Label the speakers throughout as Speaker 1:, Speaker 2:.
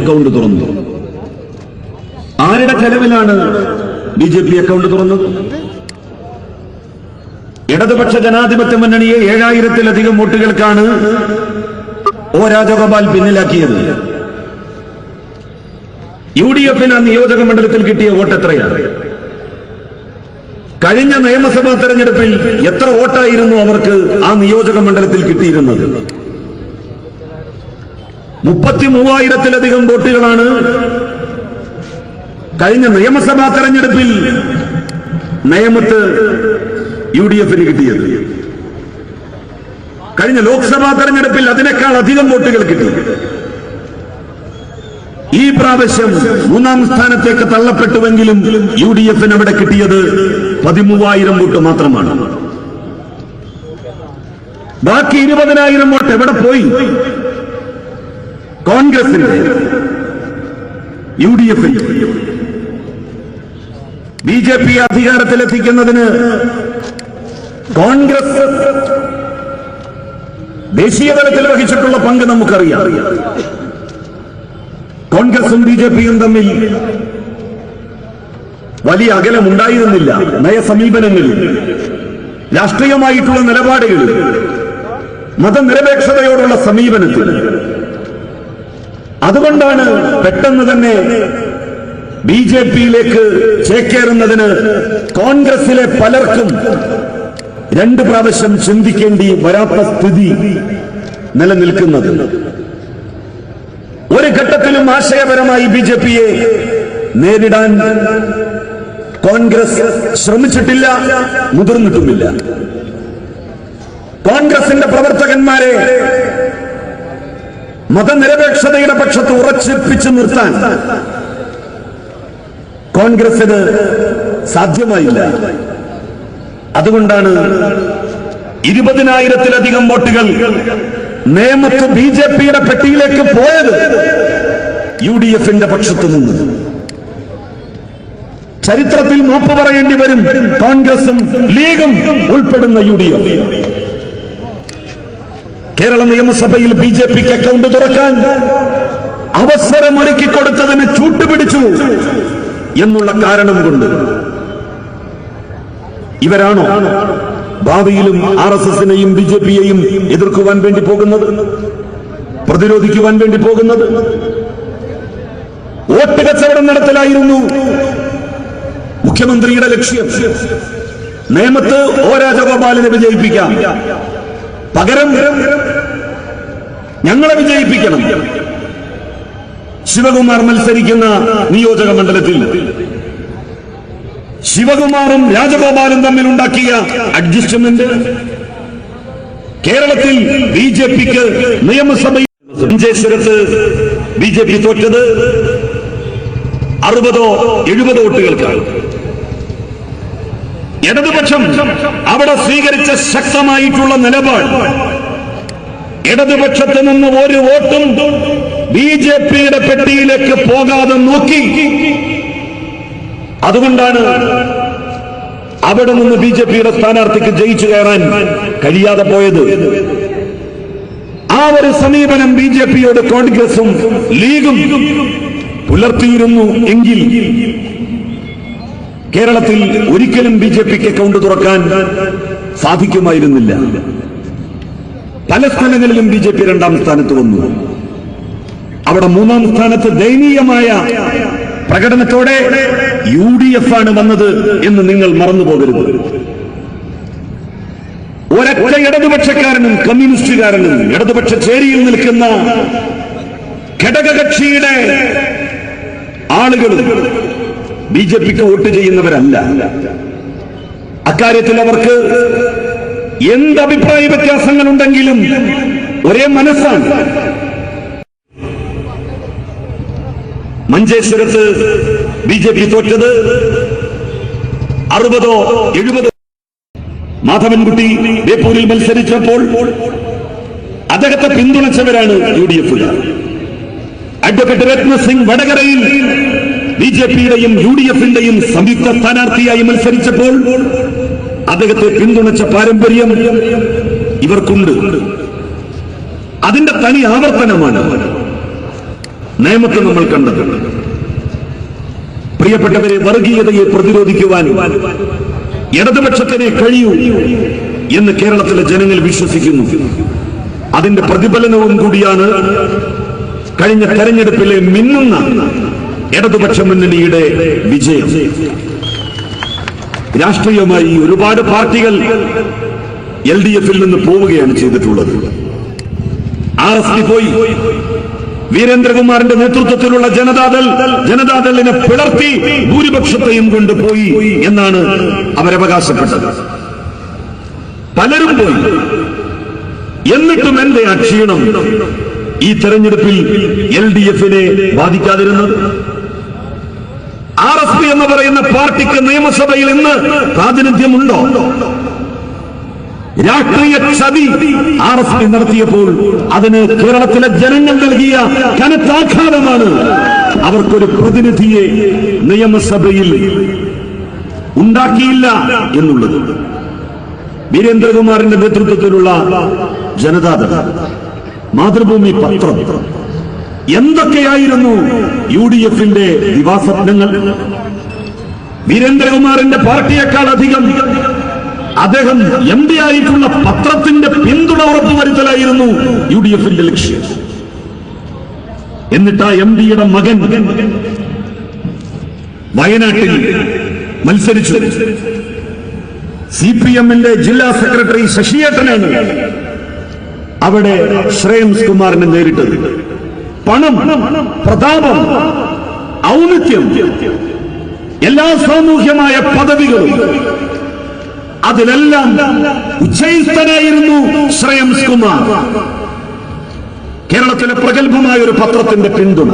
Speaker 1: Account തുറന്നു. ആരുടെ ചെലവിലാണ് ബി ജെ പി അക്കൗണ്ട് തുറന്നത്? ഇടതുപക്ഷ ജനാധിപത്യ മുന്നണിയെ ഏഴായിരത്തിലധികം വോട്ടുകൾക്കാണ് ഒ രാജഗോപാൽ പിന്നിലാക്കിയത്. യു ഡി എഫിന് ആ നിയോജക മണ്ഡലത്തിൽ കിട്ടിയ വോട്ട് എത്രയാണ്? കഴിഞ്ഞ നിയമസഭാ തെരഞ്ഞെടുപ്പിൽ എത്ര വോട്ടായിരുന്നു അവർക്ക് ആ നിയോജക മണ്ഡലത്തിൽ കിട്ടിയിരുന്നത്? മുപ്പത്തി മൂവായിരത്തിലധികം വോട്ടുകളാണ് കഴിഞ്ഞ നിയമസഭാ തെരഞ്ഞെടുപ്പിൽ നയമത്ത് യു ഡി എഫിന് കിട്ടിയത്. കഴിഞ്ഞ ലോക്സഭാ തെരഞ്ഞെടുപ്പിൽ അതിനേക്കാൾ അധികം വോട്ടുകൾ കിട്ടി. ഈ പ്രാവശ്യം മൂന്നാം സ്ഥാനത്തേക്ക് തള്ളപ്പെട്ടുവെങ്കിലും യു ഡി എഫിന് അവിടെ കിട്ടിയത് പതിമൂവായിരം വോട്ട് മാത്രമാണ്. ബാക്കി ഇരുപതിനായിരം വോട്ട് എവിടെ പോയി? കോൺഗ്രസിന്റെ യു ഡി എഫിൽ ബി ജെ പി അധികാരത്തിലെത്തിക്കുന്നതിന് കോൺഗ്രസ് ദേശീയ തലത്തിൽ വഹിച്ചിട്ടുള്ള പങ്ക് നമുക്കറിയാം. കോൺഗ്രസും ബി ജെ പിയും തമ്മിൽ വലിയ അകലമുണ്ടായിരുന്നില്ല. നയസമീപനങ്ങളിൽ രാഷ്ട്രീയമായിട്ടുള്ള നിലപാടുകളിൽ മതനിരപേക്ഷതയോടുള്ള സമീപനത്തിൽ. അതുകൊണ്ടാണ് പെട്ടെന്ന് തന്നെ ബി ജെ പിയിലേക്ക് ചേക്കേറുന്നതിന് കോൺഗ്രസിലെ പലർക്കും രണ്ട് പ്രാവശ്യം ചിന്തിക്കേണ്ടി വരാത്ത സ്ഥിതി നിലനിൽക്കുന്നത്. ഒരു ഘട്ടത്തിലും ആശയപരമായി ബി ജെ പിയെ നേരിടാൻ കോൺഗ്രസ് ശ്രമിച്ചിട്ടില്ല മുതിർന്നിട്ടുമില്ല. കോൺഗ്രസിന്റെ പ്രവർത്തകന്മാരെ മതനിരപേക്ഷതയുടെ പക്ഷത്ത് ഉറച്ചിപ്പിച്ചു നിർത്താൻ കോൺഗ്രസിന് സാധ്യമായില്ല. അതുകൊണ്ടാണ് ഇരുപതിനായിരത്തിലധികം വോട്ടുകൾ നേമത്ത് ബി ജെ പിയുടെ പെട്ടിയിലേക്ക് പോയത് യു ഡി എഫിന്റെ പക്ഷത്തു നിന്ന്. ചരിത്രത്തിൽ മൂപ്പ് പറയേണ്ടി വരും കോൺഗ്രസും ലീഗും ഉൾപ്പെടുന്ന യു ഡി എഫ്. കേരള നിയമസഭയിൽ ബി ജെ പിക്ക് അക്കൗണ്ട് തുറക്കാൻ അവസരം ഒരുക്കി കൊടുത്തതിന് ചൂട്ടുപിടിച്ചു എന്നുള്ള കാരണം കൊണ്ട്. ഇവരാണോ ഭാവിയിലും ആർ എസ് എസിനെയും ബി ജെ പിയെയും എതിർക്കുവാൻ വേണ്ടി പോകുന്നത്? പ്രതിരോധിക്കുവാൻ വേണ്ടി പോകുന്നത്? വോട്ട് കച്ചവടം നടത്തലായിരുന്നു മുഖ്യമന്ത്രിയുടെ ലക്ഷ്യം. നേമത്ത് ഓ രാജഗോപാലിനെ വിജയിപ്പിക്കാം. പകരം ഞങ്ങളെ വിജയിപ്പിക്കണം. ശിവകുമാർ മത്സരിക്കുന്ന നിയോജക മണ്ഡലത്തിൽ ശിവകുമാറും രാജഗോപാലും തമ്മിൽ ഉണ്ടാക്കിയ അഡ്ജസ്റ്റ്മെന്റ് കേരളത്തിൽ ബി ജെ പിക്ക് നിയമസഭയിൽ മഞ്ചേശ്വരത്ത് ബി ജെ പി തോറ്റത് അറുപതോ എഴുപതോ വോട്ടുകൾക്കാണ്. ഇടതുപക്ഷം അവിടെ സ്വീകരിച്ച ശക്തമായിട്ടുള്ള നിലപാട്. ഇടതുപക്ഷത്ത് നിന്ന് ഒരു വോട്ടും ബി ജെ പിയുടെ പെട്ടിയിലേക്ക് പോകാതെ നോക്കി. അതുകൊണ്ടാണ് അവിടെ നിന്ന് ബി ജെ പിയുടെ സ്ഥാനാർത്ഥിക്ക് ജയിച്ചു കയറാൻ കഴിയാതെ പോയത്. ആ ഒരു സമീപനം ബി ജെ പിയോട് കോൺഗ്രസും ലീഗും പുലർത്തിയിരുന്നു എങ്കിൽ കേരളത്തിൽ ഒരിക്കലും ബി ജെ പിക്ക് അക്കൗണ്ട് തുറക്കാൻ സാധിക്കുമായിരുന്നില്ല. പല സ്ഥലങ്ങളിലും ബി ജെ പി രണ്ടാം സ്ഥാനത്ത് വന്നു. അവിടെ മൂന്നാം സ്ഥാനത്ത് ദയനീയമായ പ്രകടനത്തോടെ യു ഡി എഫ് ആണ് വന്നത് എന്ന് നിങ്ങൾ മറന്നു പോകരുത് ഒരൊറ്റ ഇടതുപക്ഷക്കാരനും കമ്മ്യൂണിസ്റ്റുകാരനും ഇടതുപക്ഷ ചേരിയിൽ നിൽക്കുന്ന ഘടകകക്ഷിയുടെ ആളുകളും ബി ജെ പിക്ക് വോട്ട് ചെയ്യുന്നവരല്ല. അക്കാര്യത്തിൽ അവർക്ക് എന്ത് അഭിപ്രായ വ്യത്യാസങ്ങൾ ഉണ്ടെങ്കിലും ഒരേ മനസ്സാണ്. മഞ്ചേശ്വരത്ത് ബി ജെ പി തോറ്റത് അറുപതോ എഴുപതോ മാധവൻകുട്ടി ബേപ്പൂരിൽ മത്സരിച്ചപ്പോൾ അദ്ദേഹത്തെ പിന്തുണച്ചവരാണ് യു ഡി എഫുകാർ അഡ്വക്കേറ്റ് രത്നസിംഗ് വടകരയിൽ ബി ജെ പിയുടെയും യു ഡി എഫിന്റെയും സംയുക്ത സ്ഥാനാർത്ഥിയായി മത്സരിച്ചപ്പോൾ അദ്ദേഹത്തെ പിന്തുണച്ച പാരമ്പര്യം ഇവർക്കുണ്ട്. അതിന്റെ തനി ആവർത്തനമാണ് നിയമത്തെ നമ്മൾ കണ്ടത്. പ്രിയപ്പെട്ടവരെ വർഗീയതയെ പ്രതിരോധിക്കുവാൻ ഇടതുപക്ഷത്തിനെ കഴിയൂ എന്ന് കേരളത്തിലെ ജനങ്ങൾ വിശ്വസിക്കുന്നു. അതിന്റെ പ്രതിഫലനവും കൂടിയാണ് കഴിഞ്ഞ തെരഞ്ഞെടുപ്പിലെ മിന്നുന്ന ഇടതുപക്ഷ മുന്നണിയുടെ വിജയം. രാഷ്ട്രീയമായി ഒരുപാട് പാർട്ടികൾ എൽ ഡി എഫിൽ നിന്ന് പോവുകയാണ് ചെയ്തിട്ടുള്ളത്. ആർ എസ് പി പോയി. വീരേന്ദ്രകുമാറിന്റെ നേതൃത്വത്തിലുള്ള ജനതാദൾ ജനതാദളിനെ പിളർത്തി ഭൂരിപക്ഷത്തെയും കൊണ്ടുപോയി എന്നാണ് അവരവകാശപ്പെട്ടത്. പലരും പോയി. എന്നിട്ടും എന്റെ ആ ക്ഷീണം ഈ തെരഞ്ഞെടുപ്പിൽ എൽ ഡി എഫിനെ ബാധിക്കാതിരുന്നത്? ആർ എസ് പി എന്ന് പറയുന്ന പാർട്ടിക്ക് നിയമസഭയിൽ ഇന്ന് പ്രാതിനിധ്യമുണ്ടോ? രാഷ്ട്രീയ ചതി ആർ എസ് പി നടത്തിയപ്പോൾ അതിന് കേരളത്തിലെ ജനങ്ങൾ നൽകിയ കനത്താഘാതമാണ് അവർക്കൊരു പ്രതിനിധിയെ നിയമസഭയിൽ ഉണ്ടാക്കിയില്ല എന്നുള്ളത്. വീരേന്ദ്രകുമാറിന്റെ നേതൃത്വത്തിലുള്ള ജനതാദൾ മാതൃഭൂമി പത്രം. എന്തൊക്കെയായിരുന്നു യു ഡി എഫിന്റെ ദിവാസ്വപ്നങ്ങൾ? വീരേന്ദ്രകുമാറിന്റെ പാർട്ടിയേക്കാൾ അധികം അദ്ദേഹം എം പി ആയിട്ടുള്ള പത്രത്തിന്റെ പിന്തുണ ഉറപ്പുവരുത്തലായിരുന്നു യു ഡി എഫിന്റെ ലക്ഷ്യം. എന്നിട്ട് ആ എം പിയുടെ മകൻ വയനാട്ടിൽ മത്സരിച്ചു. സി പി എമ്മിന്റെ ജില്ലാ സെക്രട്ടറി ശശിയേട്ടനാണ് അവിടെ ശ്രേയംസ് കുമാറിനെ നേരിട്ടത്. പണം പ്രതാപം ഔന്നിത്യം എല്ലാ സാമൂഹ്യമായ പദവികളും അതിലെല്ലാം ഉച്ചയിസ്തനായിരുന്നു ശ്രേയംസ് കുമാർ. കേരളത്തിലെ പ്രഗത്ഭമായ ഒരു പത്രത്തിന്റെ പിന്തുണ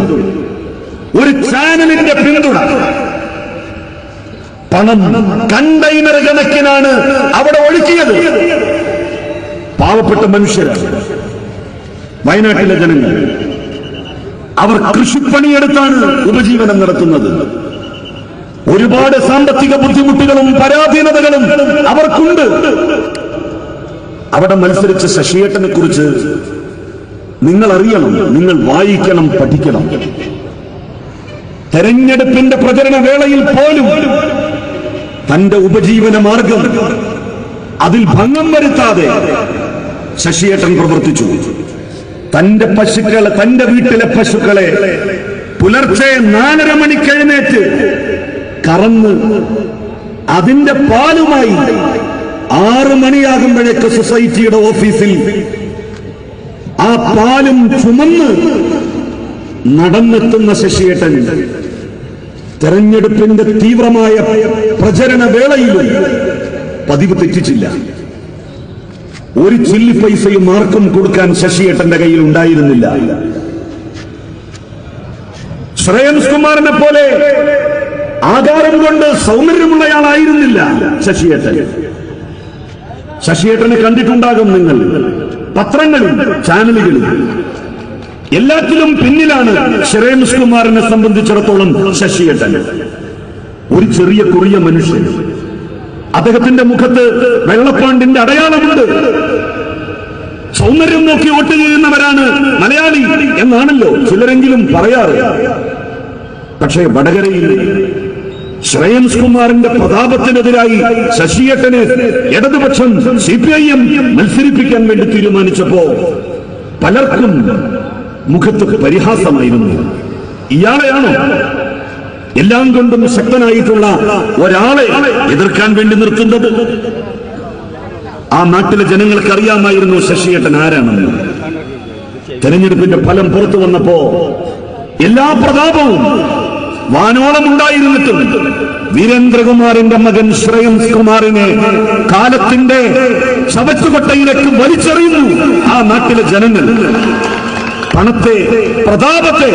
Speaker 1: ഒരു ചാനലിന്റെ പിന്തുണ. പണം കണ്ടെയ്നർ കണക്കിനാണ് അവിടെ ഒഴുക്കിയത്. പാവപ്പെട്ട മനുഷ്യരാണ്. വയനാട്ടിലെ ജനങ്ങൾ. അവർ കൃഷിപ്പണിയെടുത്താണ് ഉപജീവനം നടത്തുന്നത്. ഒരുപാട് സാമ്പത്തിക ബുദ്ധിമുട്ടുകളും പരാധീനതകളും അവർക്കുണ്ട്. അവിടെ മത്സരിച്ച ശശിയേട്ടനെ കുറിച്ച് നിങ്ങൾ അറിയണം നിങ്ങൾ വായിക്കണം പഠിക്കണം. തെരഞ്ഞെടുപ്പിന്റെ പ്രചരണ വേളയിൽ പോലും തന്റെ ഉപജീവന മാർഗം അതിൽ ഭംഗം വരുത്താതെ ശശിയേട്ടൻ പ്രവർത്തിച്ചു. തന്റെ പശുക്കളെ തന്റെ വീട്ടിലെ പശുക്കളെ പുലർച്ചെ നാലര മണി എഴുന്നേറ്റ് കറന്ന് അതിന്റെ പാലുമായി ആറു മണിയാകുമ്പോഴേക്ക് സൊസൈറ്റിയുടെ ഓഫീസിൽ ആ പാലും ചുമന്ന് നടന്നെത്തുന്ന ശശിയേട്ടൻ തെരഞ്ഞെടുപ്പിന്റെ തീവ്രമായ പ്രചരണ വേളയിലും പതിവ് തെറ്റിച്ചില്ല. ഒരു ചില്ലി പൈസയും ആർക്കും കൊടുക്കാൻ ശശിയേട്ടന്റെ കയ്യിൽ ഉണ്ടായിരുന്നില്ല. ശ്രേയംസ് കുമാറിനെ പോലെ ആകാരം കൊണ്ട് സൗന്ദര്യമുള്ളയാളായിരുന്നില്ല ശശിയേട്ടൻ. ശശിയേട്ടനെ കണ്ടിട്ടുണ്ടാകും നിങ്ങൾ. പത്രങ്ങളും ചാനലുകളും എല്ലാത്തിലും പിന്നിലാണ് ശ്രേയംസ് കുമാറിനെ സംബന്ധിച്ചിടത്തോളം ശശിയേട്ടൻ. ഒരു ചെറിയ കുറിയ മനുഷ്യൻ. അദ്ദേഹത്തിന്റെ മുഖത്ത് വെള്ളപ്പാണ്ടിന്റെ അടയാളമുണ്ട്. സൗന്ദര്യം നോക്കി വോട്ട് ചെയ്യുന്നവരാണ് മലയാളി എന്നാണല്ലോ ചിലരെങ്കിലും പറയാറ്. പക്ഷേ വടകരയിൽ ശ്രേയംസ് കുമാറിന്റെ പ്രതാപത്തിനെതിരായി ശശിയേട്ടന് ഇടതുപക്ഷം സി പി ഐ എം മത്സരിപ്പിക്കാൻ വേണ്ടി തീരുമാനിച്ചപ്പോ പലർക്കും മുഖത്ത് പരിഹാസമായിരുന്നു. ഇയാളെയാണോ എല്ലാം കൊണ്ടും ശക്തനായിട്ടുള്ള ഒരാളെ എതിർക്കാൻ വേണ്ടി നിർത്തുന്നത്. ആ നാട്ടിലെ ജനങ്ങൾക്ക് അറിയാമായിരുന്നു ശശിയേട്ടൻ ആരാണെന്ന്. തെരഞ്ഞെടുപ്പിന്റെ ഫലം പുറത്തു വന്നപ്പോ എല്ലാ പ്രതാപവും വാനോളം ഉണ്ടായിരുന്നിട്ടും വീരേന്ദ്രകുമാറിന്റെ മകൻ ശ്രേയംസ് കുമാറിനെ കാലത്തിന്റെ ചവറ്റുകൊട്ടയിലേക്ക് വലിച്ചെറിയുന്നു ആ നാട്ടിലെ ജനങ്ങൾ. പണത്തെ പ്രതാപത്തെ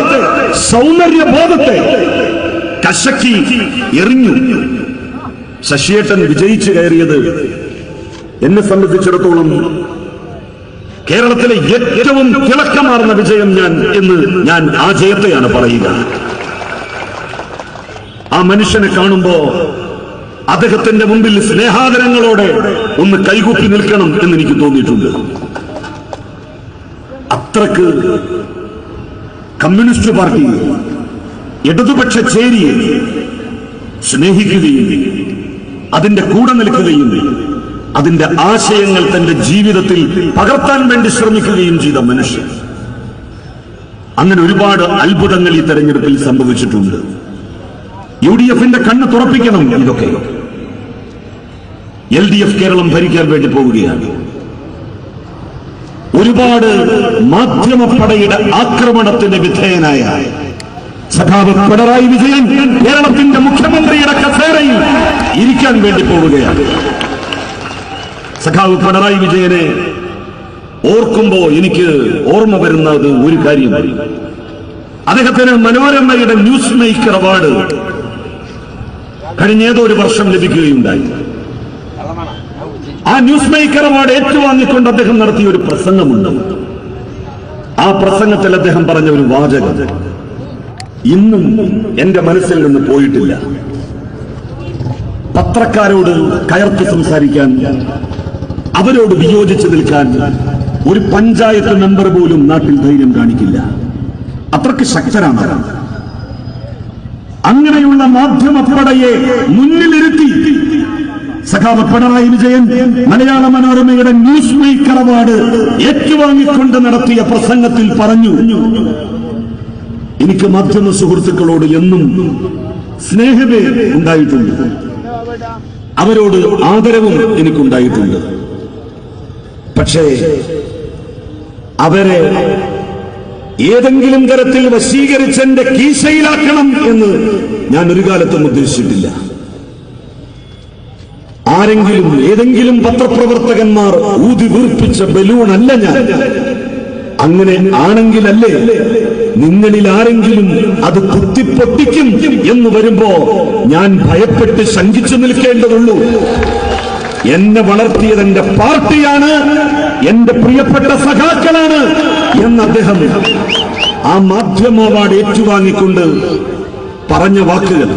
Speaker 1: സൗന്ദര്യബോധത്തെ കശക്കി എറിഞ്ഞു. ശശിയേട്ടൻ വിജയിച്ചു കയറിയത് എന്നെ സംബന്ധിച്ചിടത്തോളം കേരളത്തിലെ ഏറ്റവും തിളക്കമാർന്ന വിജയം ഞാൻ എന്ന് ഞാൻ ആ ജയത്തെയാണ് പറയുക. ആ മനുഷ്യനെ കാണുമ്പോ അദ്ദേഹത്തിന്റെ മുമ്പിൽ സ്നേഹാദരങ്ങളോടെ ഒന്ന് കൈകൂപ്പി നിൽക്കണം എന്ന് എനിക്ക് തോന്നിയിട്ടുണ്ട്. അത്രയ്ക്ക് കമ്മ്യൂണിസ്റ്റ് പാർട്ടിയെ ഇടതുപക്ഷ ചേരിയെ സ്നേഹിക്കുകയും അതിന്റെ കൂടെ നിൽക്കുകയും അതിന്റെ ആശയങ്ങൾ തന്റെ ജീവിതത്തിൽ പകർത്താൻ വേണ്ടി ശ്രമിക്കുകയും ചെയ്ത മനുഷ്യൻ. അങ്ങനെ ഒരുപാട് അത്ഭുതങ്ങൾ ഈ തെരഞ്ഞെടുപ്പിൽ സംഭവിച്ചിട്ടുണ്ട്. യു ഡി എഫിന്റെ കണ്ണ് തുറപ്പിക്കണം ഇതൊക്കെ. എൽ ഡി എഫ് കേരളം ഭരിക്കാൻ വേണ്ടി പോവുകയാണ്. ഒരുപാട് മാധ്യമപ്പടയുടെ ആക്രമണത്തിന് വിധേയനായ സഖാവ് പിണറായി വിജയൻ കേരളത്തിന്റെ മുഖ്യമന്ത്രിയുടെ കസേരയിൽ ഇരിക്കാൻ വേണ്ടി പോവുകയാണ്. സഖാവ് പിണറായി വിജയനെ ഓർക്കുമ്പോ എനിക്ക് ഓർമ്മ വരുന്നത് ഒരു കാര്യം. അദ്ദേഹത്തിന് മനോരമയുടെ ന്യൂസ് മേക്കർ അവാർഡ് കഴിഞ്ഞ ഏതോ ഒരു വർഷം ലഭിക്കുകയുണ്ടായി. ആ ന്യൂസ് മേക്കർ അവാർഡ് ഏറ്റുവാങ്ങിക്കൊണ്ട് അദ്ദേഹം നടത്തിയ ഒരു പ്രസംഗമുണ്ട്. ആ പ്രസംഗത്തിൽ അദ്ദേഹം പറഞ്ഞ ഒരു വാചകം. ഇന്നും എന്റെ മനസ്സിൽ നിന്ന് പോയിട്ടില്ല. പത്രക്കാരോട് കയർത്ത് സംസാരിക്കാൻ അവരോട് വിയോജിച്ച് നിൽക്കാൻ ഒരു പഞ്ചായത്ത് മെമ്പർ പോലും നാട്ടിൽ ധൈര്യം കാണിക്കില്ല. അത്രയ്ക്ക് ശക്തരാണ്. അങ്ങനെയുള്ള മാധ്യമപ്പടയെ മുന്നിലിരുത്തി സഖാവ് പിണറായി വിജയൻ മലയാള മനോരമയുടെ ന്യൂസ് മേക്കർ അവാർഡ് ഏറ്റുവാങ്ങിക്കൊണ്ട് നടത്തിയ പ്രസംഗത്തിൽ പറഞ്ഞു എനിക്ക് മാധ്യമ സുഹൃത്തുക്കളോട് എന്നും സ്നേഹമേ ഉണ്ടായിട്ടുണ്ട്. അവരോട് ആദരവും എനിക്കുണ്ടായിട്ടുണ്ട്. പക്ഷേ അവരെ ഏതെങ്കിലും തരത്തിൽ വശീകരിച്ച് എന്റെ കീശയിലാക്കണം എന്ന് ഞാൻ ഒരു കാലത്തും ഉദ്ദേശിച്ചിട്ടില്ല. ആരെങ്കിലും ഏതെങ്കിലും പത്രപ്രവർത്തകന്മാർ ഊതി വീർപ്പിച്ച അല്ല ഞാൻ. അങ്ങനെ ആണെങ്കിലല്ലേ നിങ്ങളിൽ ആരെങ്കിലും അത് കുത്തിപ്പൊട്ടിക്കും എന്ന് വരുമ്പോ ഞാൻ ഭയപ്പെട്ട് ശങ്കിച്ചു നിൽക്കേണ്ടതുള്ളൂ. എന്നെ വളർത്തിയത് എന്റെ പാർട്ടിയാണ് എന്റെ പ്രിയപ്പെട്ട സഖാക്കളാണ് എന്ന് അദ്ദേഹം ആ മാധ്യമ അവാർഡ് ഏറ്റുവാങ്ങിക്കൊണ്ട് പറഞ്ഞ വാക്കുകൾ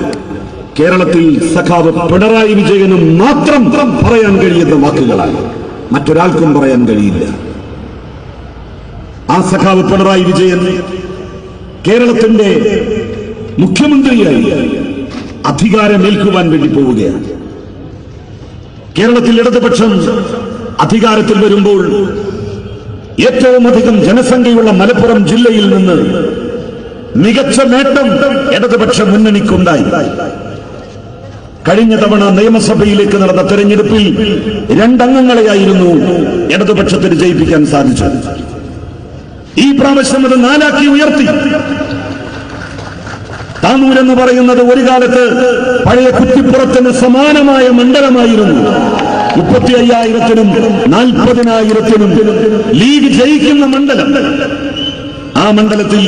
Speaker 1: കേരളത്തിൽ സഖാവ് പിണറായി വിജയനും മാത്രം പറയാൻ കഴിയുന്ന വാക്കുകളാണ്. മറ്റൊരാൾക്കും പറയാൻ കഴിയില്ല. ആ സഖാവ് പിണറായി വിജയൻ കേരളത്തിന്റെ മുഖ്യമന്ത്രിയായി അധികാരമേൽക്കുവാൻ വേണ്ടി പോവുകയാണ്. കേരളത്തിൽ ഇടതുപക്ഷം അധികാരത്തിൽ വരുമ്പോൾ ഏറ്റവും അധികം ജനസംഖ്യയുള്ള മലപ്പുറം ജില്ലയിൽ നിന്ന് മികച്ച നേട്ടം ഇടതുപക്ഷ മുന്നണിക്കുണ്ടായി. കഴിഞ്ഞ തവണ നിയമസഭയിലേക്ക് നടന്ന തെരഞ്ഞെടുപ്പിൽ രണ്ടംഗങ്ങളെയായിരുന്നു ഇടതുപക്ഷത്തിന് ജയിപ്പിക്കാൻ സാധിച്ചത്. ഈ പ്രാവശ്യം അത് നാലാക്കി ഉയർത്തി. താനൂർ എന്ന് പറയുന്നത് ഒരു കാലത്ത് പഴയ കുറ്റിപ്പുറത്തിന് സമാനമായ മണ്ഡലമായിരുന്നു. മുപ്പത്തി അയ്യായിരത്തിനും നാൽപ്പതിനായിരത്തിനും ലീഗ് ജയിക്കുന്ന മണ്ഡലം. ആ മണ്ഡലത്തിൽ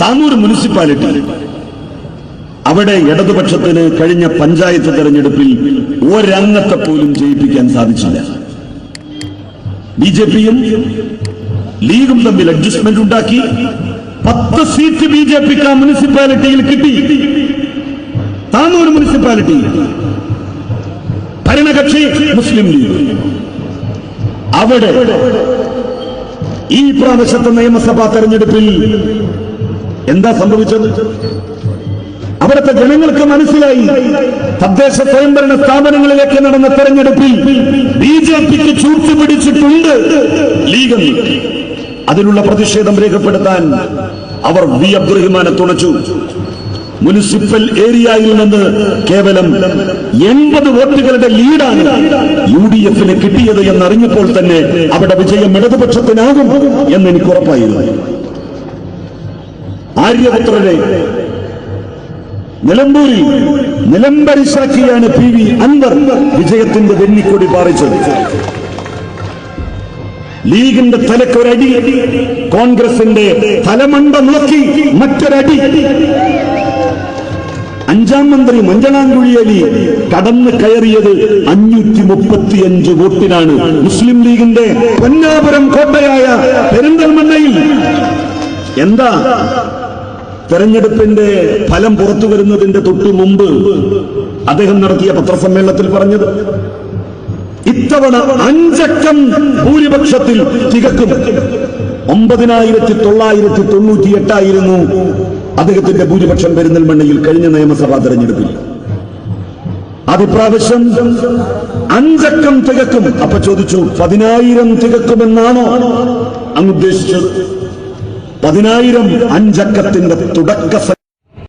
Speaker 1: താനൂർ മുനിസിപ്പാലിറ്റി. അവിടെ ഇടതുപക്ഷത്തിന് കഴിഞ്ഞ പഞ്ചായത്ത് തെരഞ്ഞെടുപ്പിൽ ഒരംഗത്തെ പോലും ജയിപ്പിക്കാൻ സാധിച്ചില്ല. ബി ജെ പിയും ലീഗും തമ്മിൽ അഡ്ജസ്റ്റ്മെന്റ് ഉണ്ടാക്കി. പത്ത് സീറ്റ് ബി ജെ പിക്ക് ആ മുനിസിപ്പാലിറ്റിയിൽ കിട്ടി. താനൂർ മുനിസിപ്പാലിറ്റി. ഭരണകക്ഷി മുസ്ലിം ലീഗ്. അവിടെ ഈ പ്രാവശ്യത്തെ നിയമസഭാ തെരഞ്ഞെടുപ്പിൽ എന്താ സംഭവിച്ചത്? അവിടുത്തെ ജനങ്ങൾക്ക് മനസ്സിലായി. തദ്ദേശ സ്വയംഭരണ സ്ഥാപനങ്ങളിലേക്ക് നടന്ന തെരഞ്ഞെടുപ്പിൽ ബി ജെ പിക്ക് ചൂട്ടുപിടിച്ചിട്ടുണ്ട് ലീഗ് അതിനുള്ള പ്രതിഷേധം രേഖപ്പെടുത്താൻ അവർ വി അബ്ദുറഹിമാനെ തുണച്ചു. മുനിസിപ്പൽ ഏരിയയിൽ നിന്ന് കേവലം എൺപത് വോട്ടുകളുടെ ലീഡാണ് യു ഡി എഫിന് കിട്ടിയത് എന്നറിഞ്ഞപ്പോൾ തന്നെ അവിടെ വിജയം ഇടതുപക്ഷത്തിനാകും എന്ന് എനിക്ക് ഉറപ്പായിരുന്നു. ആര്യപുത്രരെ നിലമ്പൂരിൽ നിലംബരിശാക്കിയാണ് പി വി അൻവർ വിജയത്തിന്റെ വെന്നിക്കൊടി പാറിച്ചത്. ലീഗിന്റെ തലക്ക് ഒരടി കോൺഗ്രസിന്റെ തലമണ്ട നോക്കി മറ്റൊരടി. അഞ്ചാം മന്ത്രി മഞ്ചളാംകുഴിയലി കടന്നു കയറിയത് അഞ്ഞൂറ്റി മുപ്പത്തിയഞ്ച് വോട്ടിനാണ്. മുസ്ലിം ലീഗിന്റെ പൊന്നാപുരം കോട്ടയായ പെരിന്തൽമണ്ണയിൽ. എന്താ? തെരഞ്ഞെടുപ്പിന്റെ ഫലം പുറത്തു വരുന്നതിന്റെ തൊട്ടു മുമ്പ് അദ്ദേഹം നടത്തിയ പത്രസമ്മേളനത്തിൽ പറഞ്ഞത് ഇത്തവണ അഞ്ചക്കം ഭൂരിപക്ഷത്തിൽ തികക്കും. ഒമ്പതിനായിരത്തി തൊള്ളായിരത്തി തൊണ്ണൂറ്റി എട്ടായിരുന്നു അദ്ദേഹത്തിന്റെ ഭൂരിപക്ഷം പെരുന്നൽമണ്ണയിൽ കഴിഞ്ഞ നിയമസഭാ തെരഞ്ഞെടുപ്പിൽ. അതിപ്രാവശ്യം അഞ്ചക്കം തികക്കും. അപ്പൊ ചോദിച്ചു പതിനായിരം തികക്കുമെന്നാണോ? അങ്ങ് ഉദ്ദേശിച്ചത്. പതിനായിരം അഞ്ചക്കത്തിന്റെ തുടക്ക